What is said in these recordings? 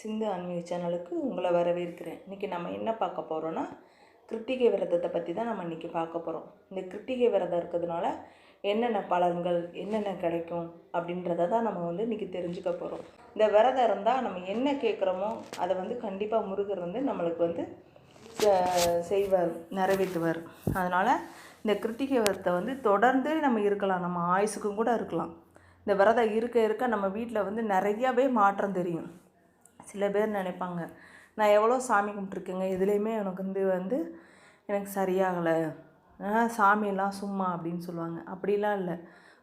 சிந்து ஆன்மீக சேனலுக்கு உங்களை வரவேற்கிறேன். இன்றைக்கி நம்ம என்ன பார்க்க போகிறோன்னா கிருத்திகை விரதத்தை பற்றி தான் நம்ம இன்றைக்கி பார்க்க போகிறோம் இந்த கிருத்திகை விரதம் இருக்கிறதுனால என்னென்ன பலன்கள் என்னென்ன கிடைக்கும் அப்படின்றத தான் நம்ம வந்து இன்றைக்கி தெரிஞ்சுக்க போகிறோம் இந்த விரதம் இருந்தால் நம்ம என்ன கேட்குறோமோ அதை வந்து கண்டிப்பாக முருகர் வந்து நம்மளுக்கு வந்து செய்வார் நிறைவேற்றுவார். அதனால் இந்த கிருத்திகை விரதத்தை வந்து தொடர்ந்து நம்ம இருக்கலாம். நம்ம ஆயுசுக்கும் கூட இருக்கலாம். இந்த விரதம் இருக்க இருக்க நம்ம வீட்டில் வந்து நிறையாவே மாற்றம் தெரியும். சில பேர் நினைப்பாங்க நான் எவ்வளோ சாமி கும்பிட்ருக்கேங்க இதுலேயுமே எனக்கு வந்து வந்து எனக்கு சரியாகலை. சாமியெல்லாம் சும்மா அப்படின்னு சொல்லுவாங்க. அப்படிலாம் இல்லை.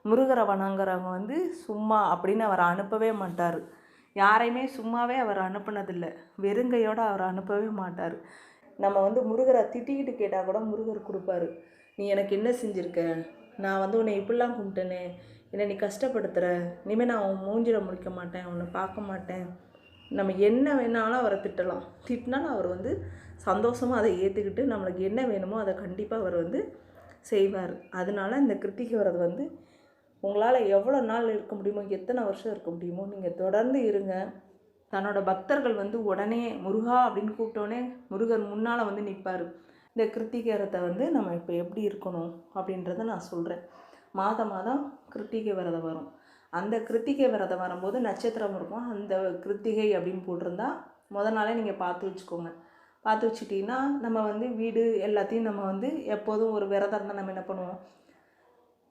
முருகரை வணங்குறவங்க வந்து சும்மா அப்படின்னு அவரை அனுப்பவே மாட்டார். யாரையுமே சும்மாவே அவர் அனுப்புனதில்லை. வெறுங்கையோடு அவர் அனுப்பவே மாட்டார். நம்ம வந்து முருகரை திட்டிக்கிட்டு கேட்டால் கூட முருகர் கொடுப்பாரு. நீ எனக்கு என்ன செஞ்சுருக்க? நான் வந்து உன்னை இப்படிலாம் கும்பிட்டேனே. என்னை நீ கஷ்டப்படுத்துகிற இனிமேல் நான் உன் மூஞ்சில முழிக்க மாட்டேன் உன்னை பார்க்க மாட்டேன். நம்ம என்ன வேணாலும் அவரை திட்டலாம். திட்டினாலும் அவர் வந்து சந்தோஷமாக அதை ஏற்றுக்கிட்டு நம்மளுக்கு என்ன வேணுமோ அதை கண்டிப்பாக அவர் வந்து செய்வார். அதனால இந்த கிருத்திகை விரதம் வந்து உங்களால் எவ்வளோ நாள் இருக்க முடியுமோ எத்தனை வருஷம் இருக்க முடியுமோ நீங்கள் தொடர்ந்து இருங்க. தன்னோட பக்தர்கள் வந்து உடனே முருகா அப்படின்னு கூப்பிட்டோன்னே முருகர் முன்னால் வந்து நிற்பார் இந்த கிருத்திகை விரதத்தை வந்து நம்ம இப்போ எப்படி இருக்கணும் அப்படின்றத நான் சொல்கிறேன் மாதம் மாதம் கிருத்திகை விரதம் வரும். அந்த கிருத்திகை விரதம் வரும்போது நட்சத்திரம் இருக்கும். அந்த கிருத்திகை அப்படின்னு போட்டிருந்தா முதல் நாளே நீங்கள் பார்த்து வச்சுக்கோங்க. பார்த்து வச்சுட்டிங்கன்னா நம்ம வந்து வீடு எல்லாத்தையும் நம்ம வந்து எப்போதும் ஒரு விரதம் இருந்தால் நம்ம என்ன பண்ணுவோம்?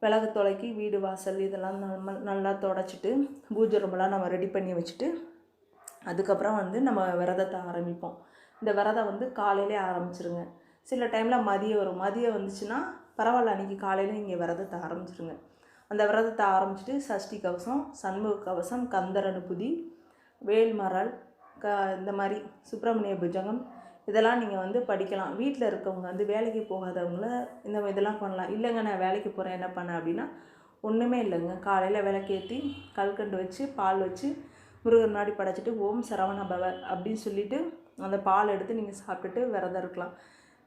விளக்கு தொலைக்கி வீடு வாசல் இதெல்லாம் நம்ம நல்லா தொடச்சிட்டு பூஜை ரூமெல்லாம் நம்ம ரெடி பண்ணி வச்சுட்டு அதுக்கப்புறம் வந்து நம்ம விரதத்தை ஆரம்பிப்போம். இந்த விரதம் வந்து காலையிலே ஆரம்பிச்சிருங்க. சில டைமில் மதியம் வரும். மதியம் வந்துச்சுன்னா பரவாயில்ல அன்றைக்கி காலையில் நீங்கள் விரதத்தை ஆரம்பிச்சிருங்க. அந்த விரதத்தை ஆரம்பிச்சிட்டு சஷ்டி கவசம் சண்முக கவசம் கந்தரனுபுதி வேல்மரல் க இந்த மாதிரி சுப்பிரமணிய புஜங்கம் இதெல்லாம் நீங்கள் வந்து படிக்கலாம். வீட்டில் இருக்கவங்க வந்து வேலைக்கு போகாதவங்கள இந்த இதெல்லாம் பண்ணலாம். இல்லைங்க நான் வேலைக்கு போகிறேன் என்ன பண்ண அப்படின்னா ஒன்றுமே இல்லைங்க. காலையில் விளக்கேற்றி கல்கண்டு வச்சு பால் வச்சு முருகர் முன்னாடி படைச்சிட்டு ஓம் சரவண பவ அப்படின்னு சொல்லிட்டு அந்த பால் எடுத்து நீங்கள் சாப்பிட்டுட்டு விரதம் இருக்கலாம்.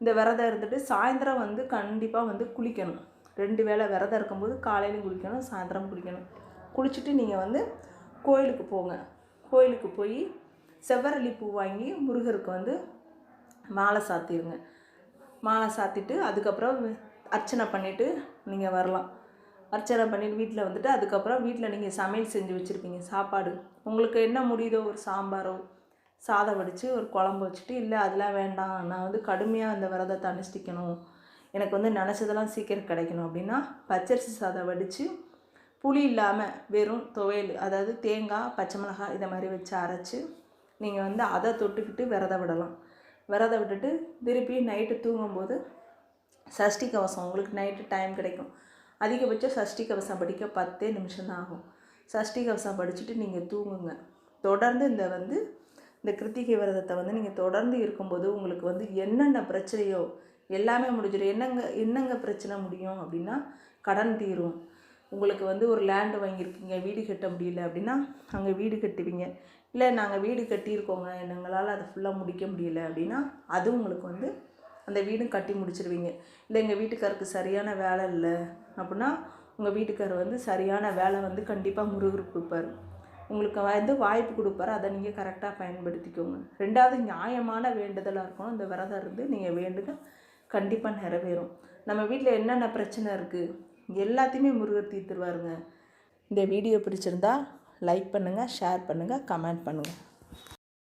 இந்த விரதம் இருந்துட்டு சாயந்தரம் வந்து கண்டிப்பாக வந்து குளிக்கணும். ரெண்டு வேளை விரதம் இருக்கும்போது காலையிலையும் குளிக்கணும் சாயந்தரம் குளிக்கணும். குளிச்சுட்டு நீங்கள் வந்து கோயிலுக்கு போங்க. கோயிலுக்கு போய் செவ்வரளி பூ வாங்கி முருகருக்கு வந்து மாலை சாத்திடுங்க மாலை சாத்திட்டு அதுக்கப்புறம் அர்ச்சனை பண்ணிவிட்டு நீங்கள் வரலாம். அர்ச்சனை பண்ணிட்டு வீட்டில் வந்துட்டு அதுக்கப்புறம் வீட்டில் நீங்கள் சமையல் செஞ்சு வச்சுருப்பீங்க. சாப்பாடு. உங்களுக்கு என்ன முடியுதோ ஒரு சாம்பாரோ சாதம் வடித்து ஒரு குழம்பு வச்சுட்டு இல்லை அதெல்லாம் வேண்டாம். நான் வந்து கடுமையாக அந்த விரதத்தை அனுஷ்டிக்கணும். எனக்கு வந்து நினச்சதெல்லாம் சீக்கிரம் கிடைக்கணும் அப்படின்னா பச்சரிசி சாதம் வடித்து புளி இல்லாமல் வெறும் துவையல் அதாவது தேங்காய் பச்சை மிளகாய் இதை மாதிரி வச்சு அரைச்சி நீங்கள் வந்து அதை தொட்டுக்கிட்டு விரதம் விடலாம். விரதம் விட்டுட்டு திருப்பி நைட்டு தூங்கும்போது சஷ்டி கவசம் உங்களுக்கு நைட்டு டைம் கிடைக்கும். அதிகபட்சம் சஷ்டி கவசம் படிக்க பத்தே நிமிஷம் தான் ஆகும். சஷ்டி கவசம் படிச்சுட்டு நீங்கள் தூங்குங்க. தொடர்ந்து இந்த வந்து இந்த கிருத்திகை விரதத்தை வந்து நீங்கள் தொடர்ந்து இருக்கும்போது உங்களுக்கு வந்து என்னென்ன பிரச்சனையோ எல்லாமே முடிஞ்சிடும் என்னங்க என்னங்க பிரச்சனை முடியும் அப்படின்னா கடன் தீரும். உங்களுக்கு வந்து ஒரு லேண்டு வாங்கியிருக்கீங்க வீடு கட்ட முடியல அப்படின்னா அங்கே வீடு கட்டுவீங்க. இல்லை நாங்கள் வீடு கட்டியிருக்கோங்க எங்களால் அதை ஃபுல்லாக முடிக்க முடியல அப்படின்னா அது உங்களுக்கு வந்து அந்த வீடும் கட்டி முடிச்சிருவீங்க. இல்லை எங்கள் வீட்டுக்காருக்கு சரியான வேலை இல்லை அப்படின்னா உங்கள் வீட்டுக்காரர் வந்து சரியான வேலை வந்து கண்டிப்பாக முருகருக்கு கொடுப்பாரு. உங்களுக்கு வந்து வாய்ப்பு கொடுப்பாரு. அதை நீங்கள் கரெக்டாக பயன்படுத்திக்கோங்க. ரெண்டாவது நியாயமான வேண்டுதலாக இருக்கணும். இந்த விரதம் இருந்து நீங்கள் வேண்டுங்க. கண்டிப்பாக நிறைவேறும். நம்ம வீட்டில் என்னென்ன பிரச்சனை இருக்குது எல்லாத்தையுமே முருகர் தீர்த்துருவாருங்க. இந்த வீடியோ பிடிச்சிருந்தா லைக் பண்ணுங்கள் ஷேர் பண்ணுங்கள் கமெண்ட் பண்ணுங்கள்